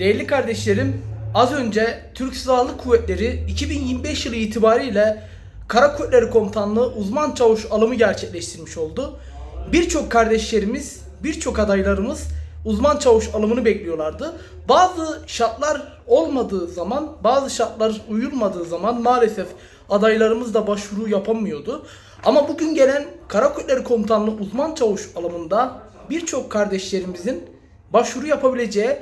Değerli kardeşlerim, az önce Türk Silahlı Kuvvetleri 2025 yılı itibariyle Kara Kuvvetleri Komutanlığı uzman çavuş alımı gerçekleştirmiş oldu. Birçok kardeşlerimiz, birçok adaylarımız uzman çavuş alımını bekliyorlardı. Bazı şartlar olmadığı zaman, bazı şartlar uyulmadığı zaman maalesef adaylarımız da başvuru yapamıyordu. Ama bugün gelen Kara Kuvvetleri Komutanlığı uzman çavuş alımında birçok kardeşlerimizin başvuru yapabileceği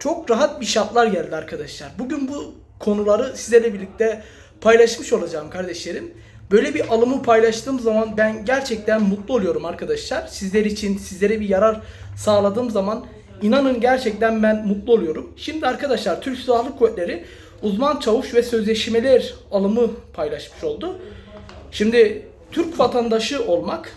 çok rahat bir şartlar geldi arkadaşlar. Bugün bu konuları sizlerle birlikte paylaşmış olacağım kardeşlerim. Böyle bir alımı paylaştığım zaman ben gerçekten mutlu oluyorum arkadaşlar. Sizler için sizlere bir yarar sağladığım zaman inanın gerçekten ben mutlu oluyorum. Şimdi arkadaşlar Türk Silahlı Kuvvetleri uzman çavuş ve sözleşmeler alımı paylaşmış oldu. Şimdi Türk vatandaşı olmak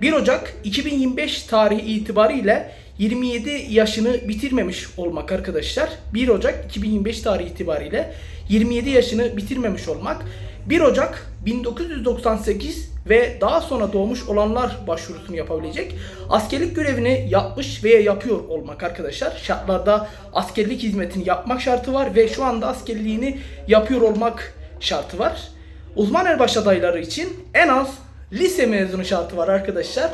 1 Ocak 2025 tarihi itibariyle 27 yaşını bitirmemiş olmak arkadaşlar. 1 Ocak 2025 tarihi itibariyle 27 yaşını bitirmemiş olmak. 1 Ocak 1998 ve daha sonra doğmuş olanlar başvurusunu yapabilecek. Askerlik görevini yapmış veya yapıyor olmak arkadaşlar. Şartlarda askerlik hizmetini yapmak şartı var ve şu anda askerliğini yapıyor olmak şartı var. Uzman erbaş adayları için en az lise mezunu şartı var arkadaşlar.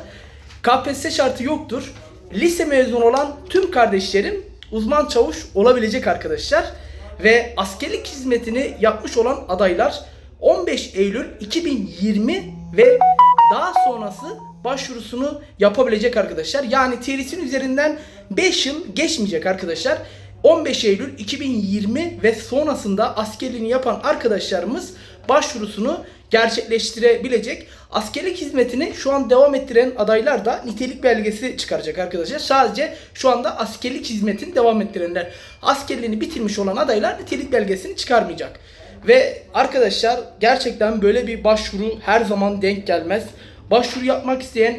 KPSS şartı yoktur. Lise mezunu olan tüm kardeşlerim uzman çavuş olabilecek arkadaşlar. Ve askerlik hizmetini yapmış olan adaylar 15 Eylül 2020 ve daha sonrası başvurusunu yapabilecek arkadaşlar. Yani TRT'nin üzerinden 5 yıl geçmeyecek arkadaşlar. 15 Eylül 2020 ve sonrasında askerliğini yapan arkadaşlarımız başvurusunu gerçekleştirebilecek. Askerlik hizmetini şu an devam ettiren adaylar da nitelik belgesi çıkaracak arkadaşlar. Sadece şu anda askerlik hizmetini devam ettirenler. Askerliğini bitirmiş olan adaylar nitelik belgesini çıkarmayacak. Ve arkadaşlar gerçekten böyle bir başvuru her zaman denk gelmez. Başvuru yapmak isteyen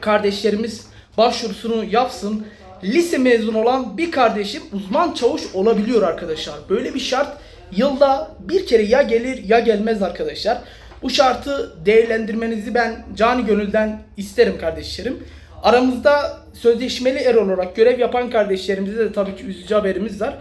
kardeşlerimiz başvurusunu yapsın. Lise mezun olan bir kardeşim uzman çavuş olabiliyor arkadaşlar. Böyle bir şart yılda bir kere ya gelir ya gelmez arkadaşlar. Bu şartı değerlendirmenizi ben cani gönülden isterim kardeşlerim. Aramızda sözleşmeli er olarak görev yapan kardeşlerimize de tabii ki üzücü haberimiz var.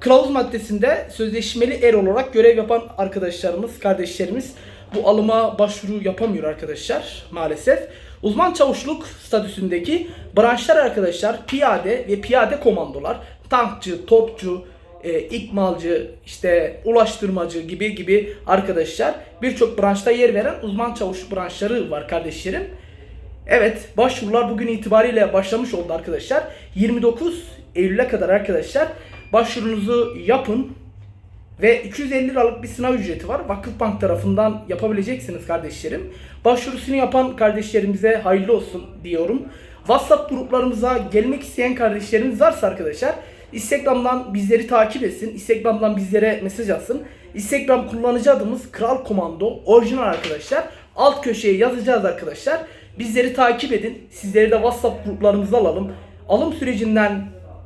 Kılavuz maddesinde sözleşmeli er olarak görev yapan arkadaşlarımız, kardeşlerimiz bu alıma başvuru yapamıyor arkadaşlar maalesef. Uzman çavuşluk statüsündeki branşlar arkadaşlar piyade ve piyade komandolar, tankçı, topçu, e, ikmalcı, işte ulaştırmacı gibi gibi arkadaşlar birçok branşta yer veren uzman çavuş branşları var kardeşlerim. Evet başvurular bugün itibariyle başlamış oldu arkadaşlar. 29 Eylül'e kadar arkadaşlar başvurunuzu yapın. Ve 250 liralık bir sınav ücreti var. Vakıfbank tarafından yapabileceksiniz kardeşlerim. Başvurusunu yapan kardeşlerimize hayırlı olsun diyorum. WhatsApp gruplarımıza gelmek isteyen kardeşlerimiz varsa arkadaşlar Instagram'dan bizleri takip etsin. Instagram'dan bizlere mesaj atsın. Instagram kullanıcı adımız Kral Komando orijinal arkadaşlar. Alt köşeye yazacağız arkadaşlar. Bizleri takip edin. Sizleri de WhatsApp gruplarımıza alalım. Alım sürecinden,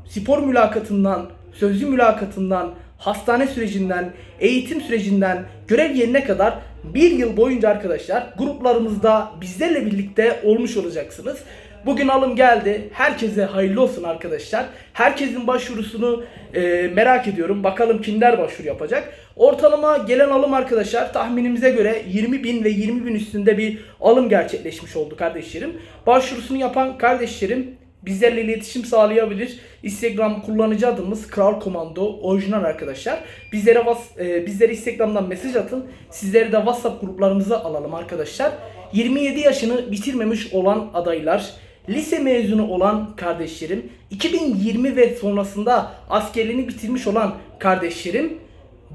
spor mülakatından, sözlü mülakatından, hastane sürecinden, eğitim sürecinden görev yerine kadar bir yıl boyunca arkadaşlar gruplarımızda bizlerle birlikte olmuş olacaksınız. Bugün alım geldi. Herkese hayırlı olsun arkadaşlar. Herkesin başvurusunu e, merak ediyorum. Bakalım kimler başvuru yapacak. Ortalama gelen alım arkadaşlar tahminimize göre 20 bin ve 20 bin üstünde bir alım gerçekleşmiş oldu kardeşlerim. Başvurusunu yapan kardeşlerim bizlerle iletişim sağlayabilir. Instagram kullanıcı adımız Kral Komando orijinal arkadaşlar. Bizlere e, bizlere Instagram'dan mesaj atın. Sizleri de WhatsApp gruplarımıza alalım arkadaşlar. 27 yaşını bitirmemiş olan adaylar, lise mezunu olan kardeşlerim, 2020 ve sonrasında askerliğini bitirmiş olan kardeşlerim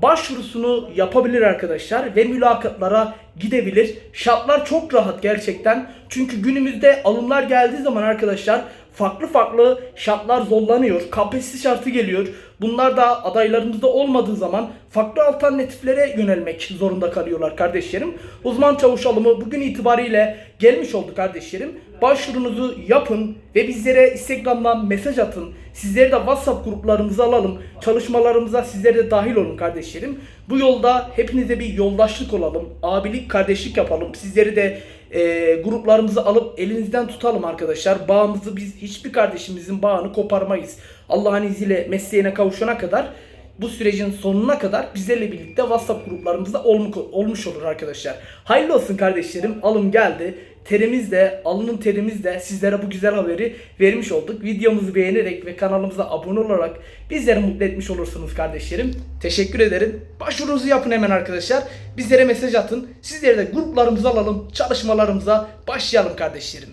başvurusunu yapabilir arkadaşlar ve mülakatlara gidebilir. Şartlar çok rahat gerçekten. Çünkü günümüzde alımlar geldiği zaman arkadaşlar farklı farklı şartlar zorlanıyor. KPSS şartı geliyor. Bunlar da adaylarımızda olmadığı zaman farklı alternatiflere yönelmek zorunda kalıyorlar kardeşlerim. Uzman çavuş alımı bugün itibariyle gelmiş oldu kardeşlerim. Başvurunuzu yapın ve bizlere Instagram'dan mesaj atın. Sizleri de WhatsApp gruplarımıza alalım. Çalışmalarımıza sizler de dahil olun kardeşlerim. Bu yolda hepinize bir yoldaşlık olalım. Abilik, kardeşlik yapalım. Sizleri de e, gruplarımızı alıp elinizden tutalım arkadaşlar. Bağımızı biz hiçbir kardeşimizin bağını koparmayız. Allah'ın izniyle mesleğine kavuşana kadar bu sürecin sonuna kadar bizlerle birlikte WhatsApp gruplarımızda olmu- olmuş olur arkadaşlar. Hayırlı olsun kardeşlerim. Alım geldi. Terimiz de, alının terimiz de sizlere bu güzel haberi vermiş olduk. Videomuzu beğenerek ve kanalımıza abone olarak bizleri mutlu etmiş olursunuz kardeşlerim. Teşekkür ederim. Başvurunuzu yapın hemen arkadaşlar. Bizlere mesaj atın. Sizleri de gruplarımıza alalım. Çalışmalarımıza başlayalım kardeşlerim.